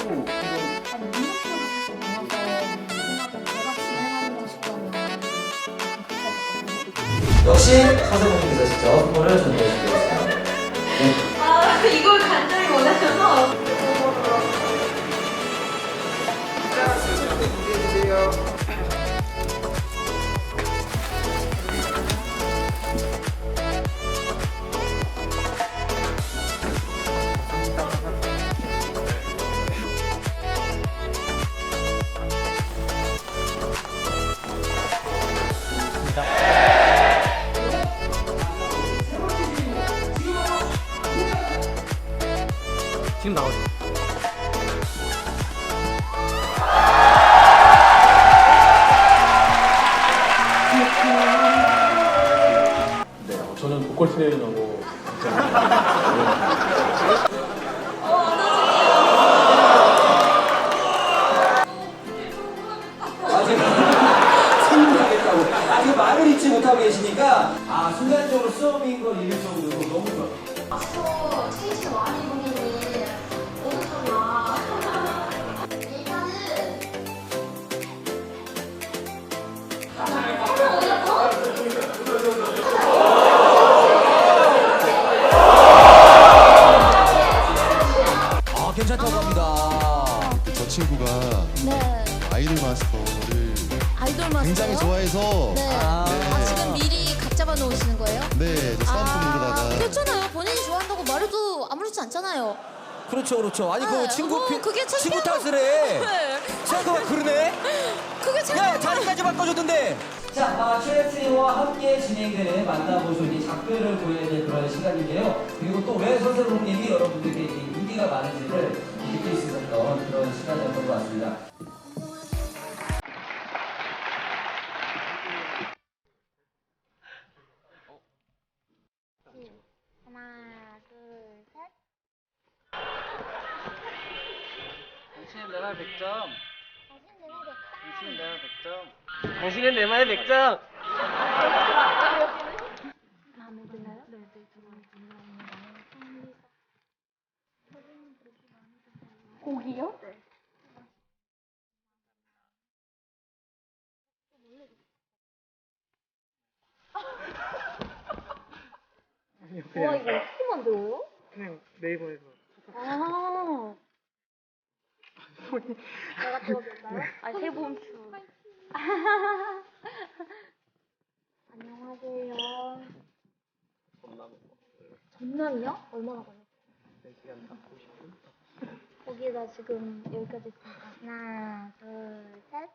하고 이건 아니 민호표가 사실 제가 진행하는. 역시 사사모님께서 직접 선물을 전달해 주셨습니다. 네. 아 이걸 간절히 원하셔서 지금 나오죠. 네, 어, 저는 보컬 트레이너고 아직 생각하겠다고 아직 말을 잊지 못하고 계시니까 아 순간적으로 수업인 걸 잃을 정도로 너무 좋아요. 마스터. 굉장히 좋아해서 네. 아. 아, 지금 미리 각 잡아 놓으시는 거예요? 네, 저 싸움꾼 누르다가 그렇잖아요. 본인이 좋아한다고 말해도 아무렇지 않잖아요. 그렇죠 그렇죠. 아니 그 네, 친구 뭐, 피, 그게 친구 창피한 탓을 해. 네. 생각해보면 그러네. 그게 참. 야 자리까지 바꿔줬는데. 자, 아, 최혜수와 함께 진행되는 만나보쇼니 작별을 보여야 될 그런 시간인데요. 그리고 또왜 선생님이 여러분들께 이렇게 인기가 많은지를 내말 100점. 당신 내말 됐다. 당신은 내말 100점. 당신은 내말 100점. 마음에 드나요? 네, 네, 드나요? 고기요? 네. 와 이거 어떻게 만들어요? 그냥 네이버에서. 아. 내가 도와줄까요? 아 세봄추. 안녕하세요. 전남이요? 얼마나 걸렸어요? 4시간 딱 50분. 거기에다 지금 여기까지 있으니까 하나, 둘, 셋.